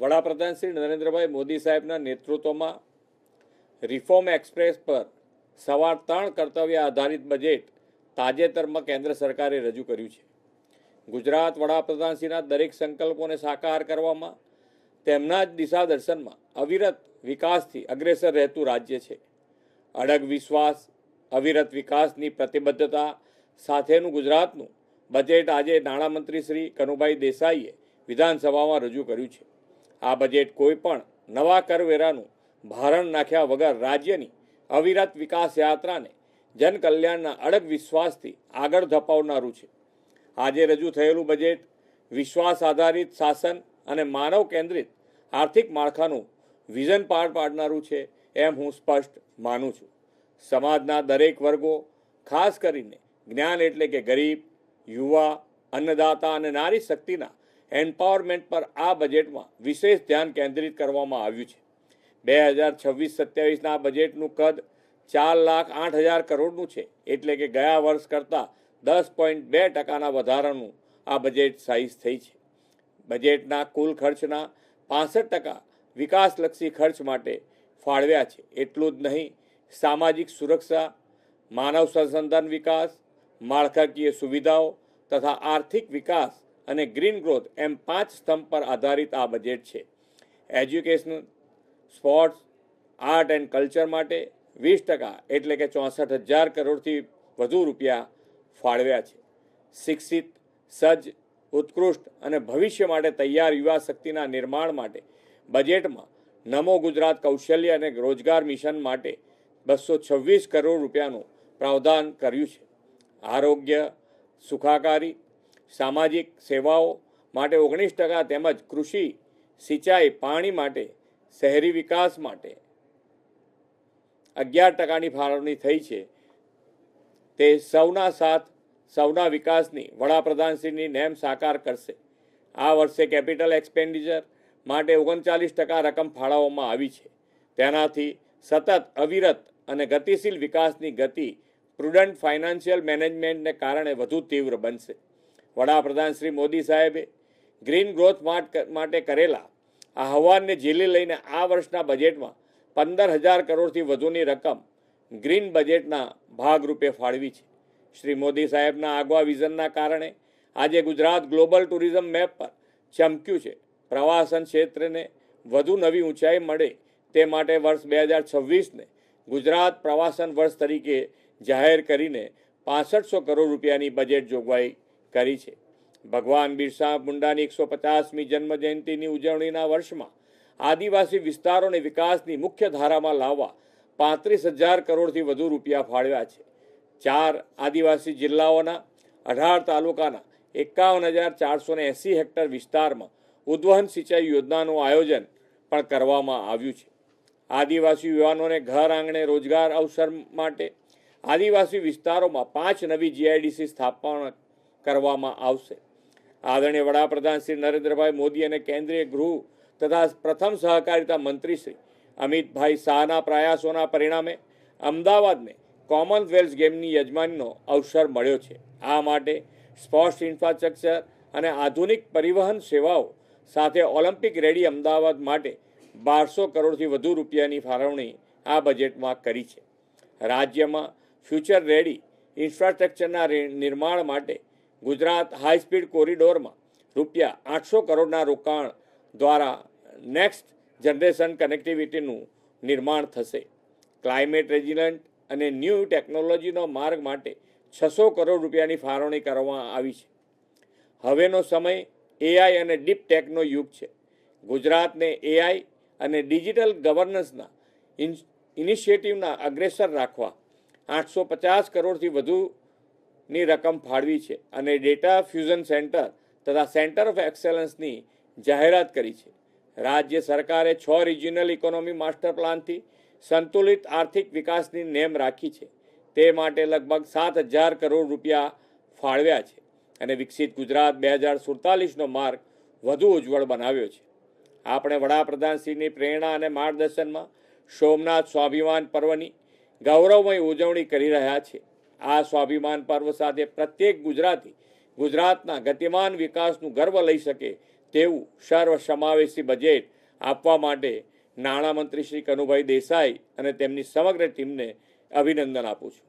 વડાપ્રધાન શ્રી નરેન્દ્રભાઈ મોદી સાહેબના નેતૃત્વમાં રિફોર્મ એક્સપ્રેસ પર સવાર ત્રણ કર્તવ્ય આધારિત બજેટ તાજેતરમાં કેન્દ્ર સરકારે રજૂ કર્યું છે. ગુજરાત વડાપ્રધાનશ્રીના દરેક સંકલ્પોને સાકાર કરવામાં તેમના જ દિશા દર્શનમાં અવિરત વિકાસથી અગ્રેસર રહેતું રાજ્ય છે. અડગ વિશ્વાસ, અવિરત વિકાસની પ્રતિબદ્ધતા સાથેનું ગુજરાતનું બજેટ આજે નાણામંત્રી શ્રી કનુભાઈ દેસાઈએ વિધાનસભામાં રજૂ કર્યું છે. આ બજેટ કોઈ પણ નવા કરવેરાનું ભારણ નાખ્યા વગર રાજ્યની અવિરત વિકાસ યાત્રાને જનકલ્યાણના અડગ વિશ્વાસથી આગળ ધપાવનારું છે. આજે રજૂ થયેલું બજેટ વિશ્વાસ આધારિત શાસન અને માનવ કેન્દ્રિત આર્થિક માળખાનું વિઝન પાર પાડનારું છે એમ હું સ્પષ્ટ માનું છું. સમાજના દરેક વર્ગો, ખાસ કરીને જ્ઞાન એટલે કે ગરીબ, યુવા, અન્નદાતા અને નારી શક્તિના એમ્પાવરમેન્ટ પર આ બજેટમાં વિશેષ ધ્યાન કેન્દ્રિત કરવામાં આવ્યું છે. બે હજાર છવ્વીસ સત્યાવીસના બજેટનું કદ ચાર લાખ આઠ હજાર કરોડનું છે. એટલે કે ગયા વર્ષ કરતાં દસ પોઈન્ટ બે ટકાના વધારાનું આ બજેટ સાઇઝ થઈ છે. બજેટના કુલ ખર્ચના પાસઠ ટકા વિકાસલક્ષી ખર્ચ માટે ફાળવ્યા છે. એટલું જ નહીં, સામાજિક સુરક્ષા, માનવ સંસાધન વિકાસ, માળખાકીય સુવિધાઓ તથા આર્થિક વિકાસ અને ગ્રીન ગ્રોથ એમ પાંચ સ્તંભ પર આધારિત આ બજેટ છે. Education sports art and culture માટે વીસ ટકા એટલે કે ચોસઠ હજાર કરોડથી વધુ રૂપિયા ફાળવ્યા છે. શિક્ષિત, સજ્જ, ઉત્કૃષ્ટ અને ભવિષ્ય માટે તૈયાર યુવા શક્તિના નિર્માણ માટે બજેટમાં નમો ગુજરાત કૌશલ્ય અને રોજગાર મિશન માટે બસો છવ્વીસ કરોડ રૂપિયાનું પ્રાવધાન કર્યું છે. આરોગ્ય, સુખાકારી સામાજિક સેવાઓ માટે ઓગણીસ ટકા તેમજ કૃષિ, સિંચાઈ, પાણી માટે, શહેરી વિકાસ માટે અગિયાર ટકાની ફાળવણી થઈ છે. તે સૌના સાથ, સૌના વિકાસની વડાપ્રધાનશ્રીની નેમ સાકાર કરશે. આ વર્ષે કેપિટલ એક્સપેન્ડિચર માટે ઓગણચાલીસ ટકા રકમ ફાળવવામાં આવી છે. તેનાથી સતત અવિરત અને ગતિશીલ વિકાસની ગતિ પ્રુડન્ટ ફાઇનાન્શિયલ મેનેજમેન્ટને કારણે વધુ તીવ્ર બનશે. વડાપ્રધાન શ્રી મોદી સાહેબે ગ્રીન ગ્રોથ માટે કરેલા આહવાનને ઝીલી લઈને આ વર્ષના બજેટમાં પંદર હજાર કરોડથી વધુની રકમ ગ્રીન બજેટના ભાગરૂપે ફાળવી છે. શ્રી મોદી સાહેબના આગવા વિઝનના કારણે આજે ગુજરાત ગ્લોબલ ટુરિઝમ મેપ પર ચમક્યું છે. પ્રવાસન ક્ષેત્રને વધુ નવી ઊંચાઈ મળે તે માટે વર્ષ બે હજાર છવ્વીસને ગુજરાત પ્રવાસન વર્ષ તરીકે જાહેર કરીને પાસઠસો કરોડ રૂપિયાની બજેટ જોગવાઈ કરી છે. ભગવાન બિરસા મુંડાની એકસો પચાસમી જન્મ જયંતિની ઉજવણીના વર્ષમાં આદિવાસી વિસ્તારોને વિકાસની મુખ્ય ધારામાં લાવવા પાંત્રીસ હજાર કરોડથી વધુ રૂપિયા ફાળવ્યા છે. ચાર આદિવાસી જિલ્લાઓના, અઢાર તાલુકાના, એકાવન હજાર ચારસો ને એંસી હેક્ટર વિસ્તારમાં ઉદ્વહન સિંચાઈ યોજનાનું આયોજન પણ કરવામાં આવ્યું છે. આદિવાસી યુવાનોને ઘર આંગણે રોજગાર અવસર માટે આદિવાસી વિસ્તારોમાં પાંચ નવી જીઆઈડીસી સ્થાપના કરવામાં આવશે. આદરણીય વડાપ્રધાન શ્રી નરેન્દ્રભાઈ મોદી અને કેન્દ્રીય ગૃહ તથા પ્રથમ સહકારિતા મંત્રી શ્રી અમિતભાઈ શાહના પ્રયાસોના પરિણામે અમદાવાદને કોમનવેલ્થ ગેમની યજમાનીનો અવસર મળ્યો છે. આ માટે સ્પોર્ટ્સ ઇન્ફ્રાસ્ટ્રક્ચર અને આધુનિક પરિવહન સેવાઓ સાથે ઓલિમ્પિક રેડી અમદાવાદ માટે બારસો કરોડથી વધુ રૂપિયાની ફાળવણી આ બજેટમાં કરી છે. રાજ્યમાં ફ્યુચર રેડી ઇન્ફ્રાસ્ટ્રક્ચરના નિર્માણ માટે ગુજરાત હાઈસ્પીડ કોરિડોરમાં રૂપિયા આઠસો કરોડના રોકાણ દ્વારા નેક્સ્ટ જનરેશન કનેક્ટિવિટીનું નિર્માણ થશે. ક્લાઇમેટ રેઝિલન્ટ અને ન્યૂ ટેકનોલોજીનો માર્ગ માટે છસો કરોડ રૂપિયાની ફાળવણી કરવામાં આવી છે. હવેનો સમય એઆઈ અને ડીપ ટેકનો યુગ છે. ગુજરાતને એઆઈ અને ડિજિટલ ગવર્નન્સના ઇનિશિયેટિવના અગ્રેસર રાખવા આઠસો પચાસ કરોડથી વધુની રકમ ફાળવી છે અને ડેટા ફ્યુઝન સેન્ટર તથા સેન્ટર ઓફ એક્સેલન્સની જાહેરાત કરી છે. રાજ્ય સરકારે છ રિજિયનલ ઇકોનોમી માસ્ટર પ્લાનથી સંતુલિત આર્થિક વિકાસની નેમ રાખી છે. તે માટે લગભગ સાત હજાર કરોડ રૂપિયા ફાળવ્યા છે અને વિકસિત ગુજરાત બે હજાર સુડતાલીસનો માર્ગ વધુ ઉજ્જવળ બનાવ્યો છે. આપણે વડાપ્રધાનશ્રીની પ્રેરણા અને માર્ગદર્શનમાં સોમનાથ સ્વાભિમાન પર્વની ગૌરવમય ઉજવણી કરી રહ્યા છે. આ સ્વાભિમાન પર્વ સાથે પ્રત્યેક ગુજરાતી ગુજરાતના ગતિમાન વિકાસનું ગર્વ લઈ શકે તેવું સર્વ સમાવેશી બજેટ આપવા માટે નાણામંત્રી શ્રી કનુભાઈ દેસાઈ અને તેમની સમગ્ર ટીમને અભિનંદન આપું છું.